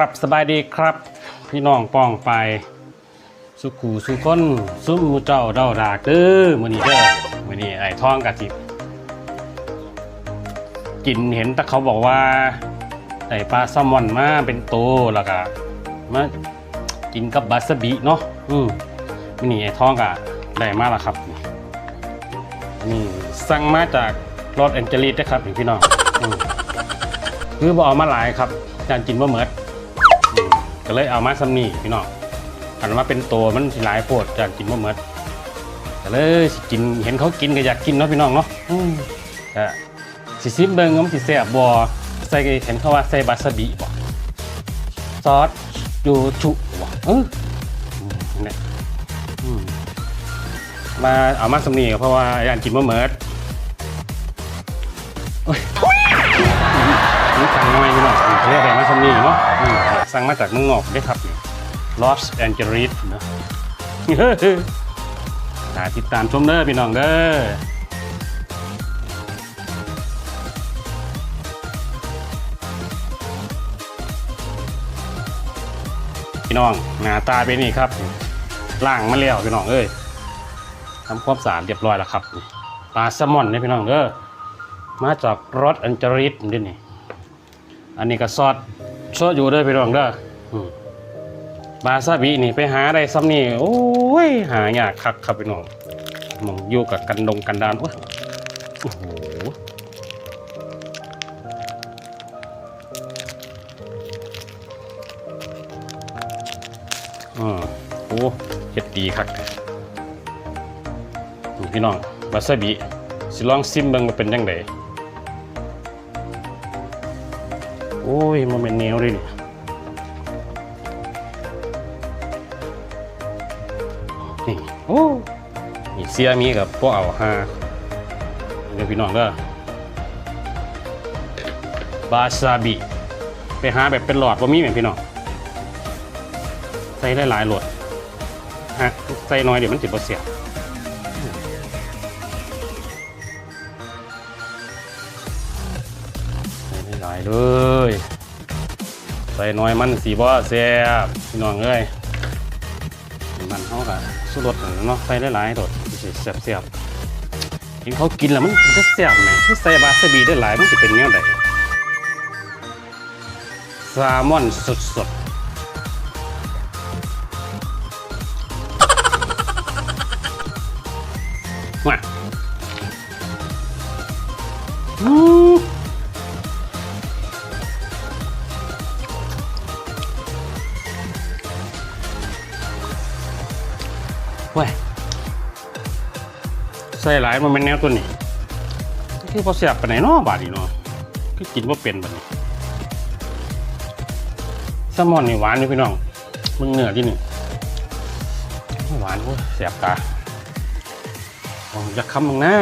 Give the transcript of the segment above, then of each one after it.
ครับสบายดีครับ พี่น้องป้องไป สุขูสุคนซุ้มมูเจ้าเดาดากเด้อมื้อนี้เด้อมื้อนี้ไอ้ท้องกะจิกินเห็นแต่เขาบอกว่าได้ปลาแซลมอนมาเป็นโตแล้วก็มากินกับบาสบิเนาะอืมมื้อนี้ไอ้ท้องกะได้มาแล้วครับนี่สั่งมาจากรถแอนเจลิสนะครับพี่น้องคือบอกเอามาหลายครับจานกินว่าเหมิดอืม ก็เลยเอามาซ้ำนี่พี่น้องอันว่าเป็นตัวมันสิหลายโพดจานกินว่เหมิดก็เลยสิกินเห็นเขากินก็อยากกินเนาะพี่น้องเนาะอืมก็สิซิมเบิ้งว่ามันสิแซ่บบ่ใส่เห็นเขาว่าใส่บาสบิบ่ซอสยูชุบ่เออมเนี่มาเอามาสำนีเพราะว่าอยากกินมะเมิดโอ้ยนี่สั่งน้อยนี่หน่อยเรียกอะไรมาสำนีเนาะ สั่งมาจากเมืองนอกได้ครับลอสแอนเจลิสเนาะหาติดตามชมเด้อพี่น้องเด้อพี่น้องหน้าตาเป็นนี่ครับล่างมาแล้วพี่น้องเอ้ยทำความสะอาดเรียบร้อยแล้วครับปลาแซลมอนเนี่ยพี่น้องเด้อมาจากรสอันจริตนี่นี่อันนี้ก็ซอส ซอสอยู่เด้อพี่น้องเด้ออืมาซาบินี่ไปหาได้ซ้ำนี่โอ้ยหายากคักครับพี่น้องมองอยู่กับกันดงกันดานโอ้โอ้โหอ่าโอ้เฮ็ดดีคักพี่น้องวาซาบิสิลองซิมเบิ่งว่าเป็นยังไง โอ้ยมันเป็นแนวเลยนี่นี่โอ้นี่เสียมีกับพวกเอาฮาเดี๋ยวพี่น้องเด้อบาซาบิ ไปหาแบบเป็นหลอดว่ามีเหมพี่น้องใส่ได้หลายโหลดฮะใส่น้อยเดี๋ยวมันจิบเสีย เลยใส่น้อยมันสีบ่แซ่บพี่น้องเอ้ยมันเขากะสุรสเนาะใส่หลายๆโดดสิแซ่บแซ่บๆกินเขากินแล้วมันจะแซ่บไหมที่ใส่บาสบีได้หลายมันจะเป็นแนวใดแซลมอนสดๆมาอื ส่หลายมันเป็นแนวตัวนี้คือพอเสียบไปไหนเนาะบาดนีเนาะคือกินว่าเป็นบัดนี้แซลมอนนี่หวานอยู่พี่น้องมึงเนื้อที่นี่หวานเว้ยเสียบตาลองจะคำมึงนะ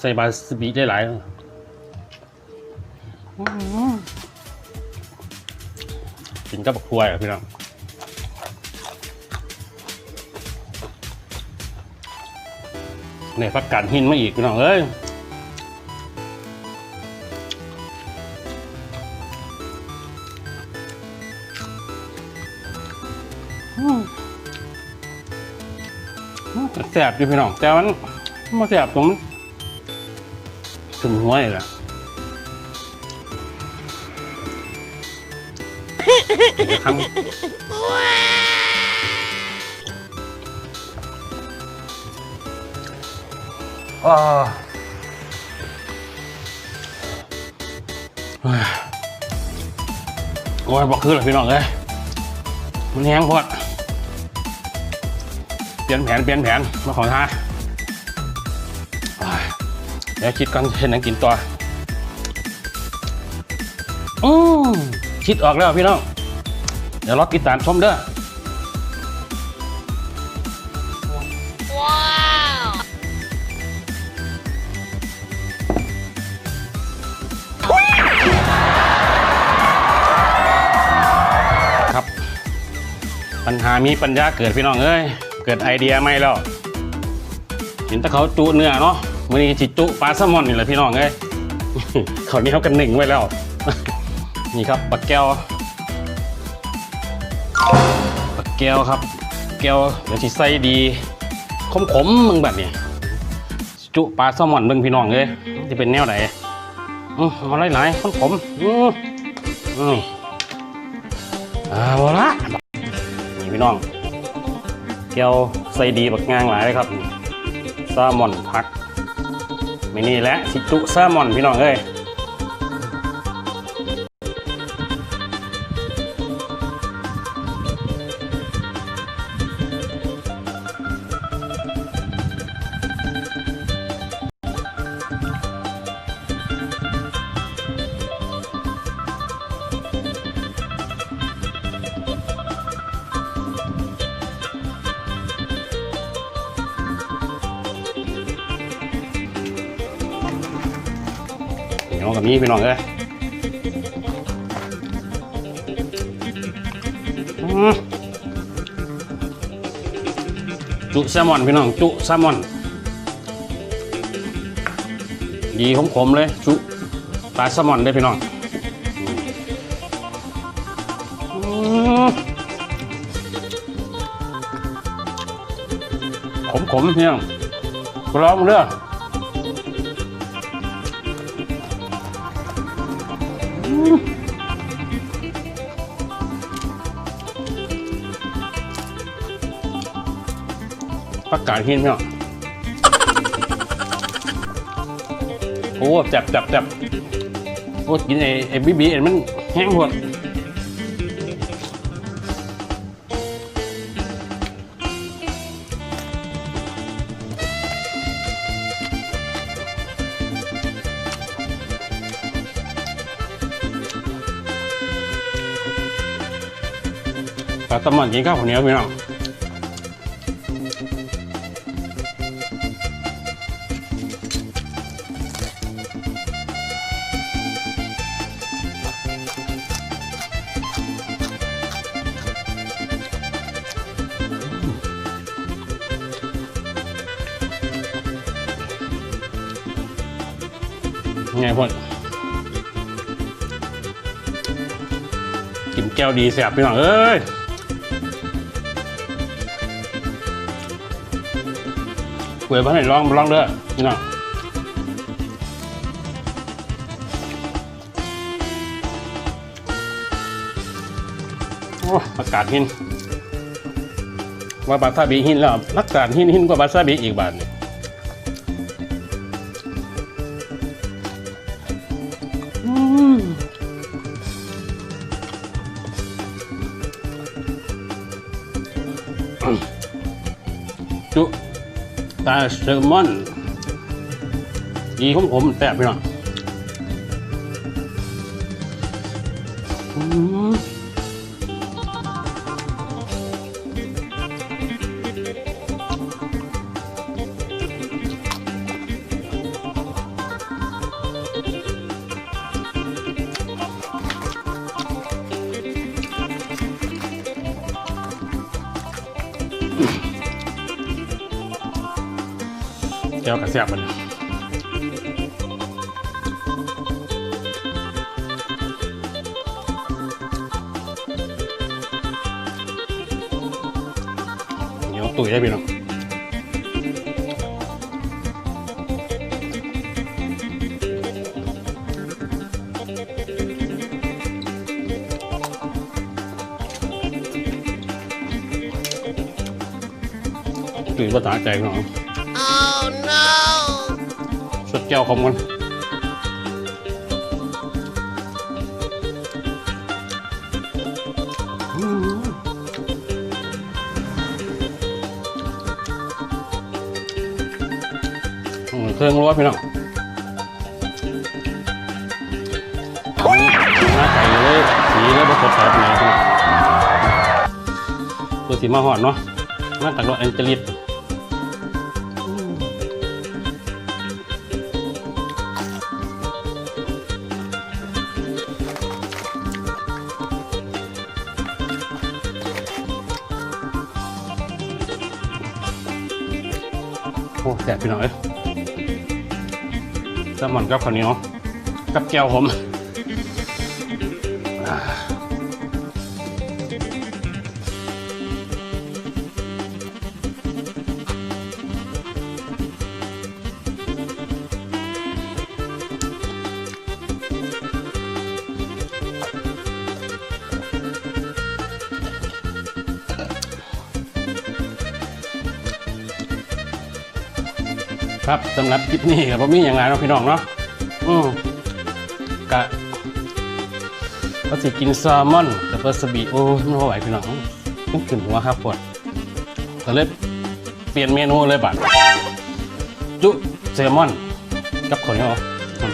ใส่บาสบิได้หลายอืมกินกับบักควยอะพี่น้อง เนี่ยพักการหินมาอีกพี่น้องเอ้ยแสบอยู่พี่น้อง แต่มันมาแสบตรงมันถึงหัวเลยล่ะเดี๋ยวครั้ง โอ้ยบอกคือเลยพี่น้องเอ้ยมันแห้งพอดเปลี่ยนแผนเปลี่ยนแผนมาขอท้าเฮ้ยเดี๋ยวคิดก่อนเห็นนังกินตัวอืมคิดออกแล้วพี่น้อง เดี๋ยวรอติดตามชมเด้อ ปัญหามีปัญญาเกิดพี่น้องเอ้ยเกิดไอเดียไม่แล้วเห็นแต่เขาจุเนื้อเนาะวันนี้จิจุปลาแซลมอนนี่แหละพี่น้องเอ้ยเขาเนี้เขากันหนึ่งไว้แล้ว นี่ครับปลาแก้วปลาแก้วครับ แก้วเดี๋ยวสิใส่ดีขมขมมึงแบบนี้จุปลาแซลมอนเบิ่งพี่น้องเลยจะเป็นแนวไหนอือมาหลายๆขมขมอืออือเอาละนี่ พี่น้องเกลียวใส่ดีบักงางหลายเลยครับแซลมอนพักไม่นี่และชิจุแซลมอนพี่น้องเอ้ย น้องกับนี้พี่น้องเอ้ยอืมจุแซลมอนพี่น้อง จุแซลมอน ดีขมเลย จุปลาแซลมอนเลยพี่น้องอืมขมๆพี่น้องกรอบเด้อป ระกาศหินเนาะโอ้จับจับจับโอ้กินไอ้ไอ้บีบีเอ็นมันแห้งหมดปลาตะมันกินข้าวเหนียวพี่น้อง ไงพ่นกินแก้วดีแสบพี่น้องเอ้ยเปิดมาให้ลองลองเด้อพี่น้องโอ้อากาศหิน ว่าบาซาบิหินแล้วอากาศหินหินกว่าบาซาบิอีกบาทหนึง จุปลาแซลมอนดีของผมแซ่บพี่น้อง แก้วกระแซ่บมันเหนียวตุ๋ยได้พี่น้องตุ๋ยภาษาใจพี่น้อง สุดแก้วของมันอืมอืมเครื่องรัวพี่น้องหน้าไก่เลยสีแล้วผสมใส่ไหนพี่น้องตัวสีมาหอดเนาะมาตักรถแอนเจลิส อ้แสบไปหน่อยแซลมอนกับข้าวเหนียวกับแก้วผม ครับสำหรับคลิปนี้กับผมมีอย่างไรเนาะพี่น้องเนาะอืมกะก็สิกินแซลมอนกับปลาสบีโอ้ยไม่ไหวพี่น้องต้องขึ้นหัวครับปวดก็เลยเปลี่ยนเมนูเลยบัดจุแซลมอน กับข้าวเหนียว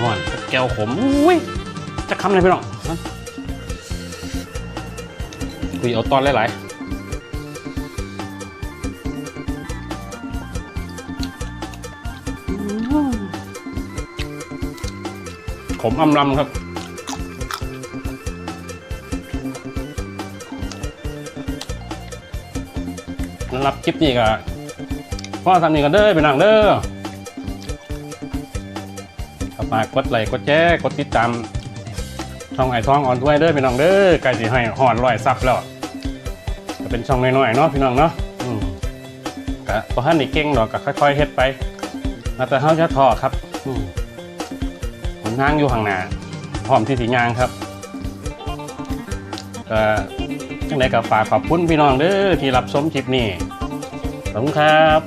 ห่อนๆแก้วขมอุ้ยจะคำเลยพี่น้องคุยเอาตอนหลายๆ ขมอำลำครับสำหรับคลิปนี้ก็พ่อทำนี่กันเด้อไปนั่งเด้อข้ามากดไลค์กดแชร์กดติดตามช่องไอทองออนด้วยเด้อพี่น้องเด้อใกล้สิให้หอนร้อยซับแล้วก็เป็นช่องน้อยๆเนาะพี่น้องเนาะก็พอท่านนี่เก่งดอกก็ค่อยๆเฮ็ดไปแล้วแต่เฮาจะทอครับ นั่งอยู่ข้างหน้าพร้อมที่สิย่างครับก็จังไดก็ฝากขอบคุณพี่น้องเด้อที่รับชมคลิปนี้ขอบคุณครับ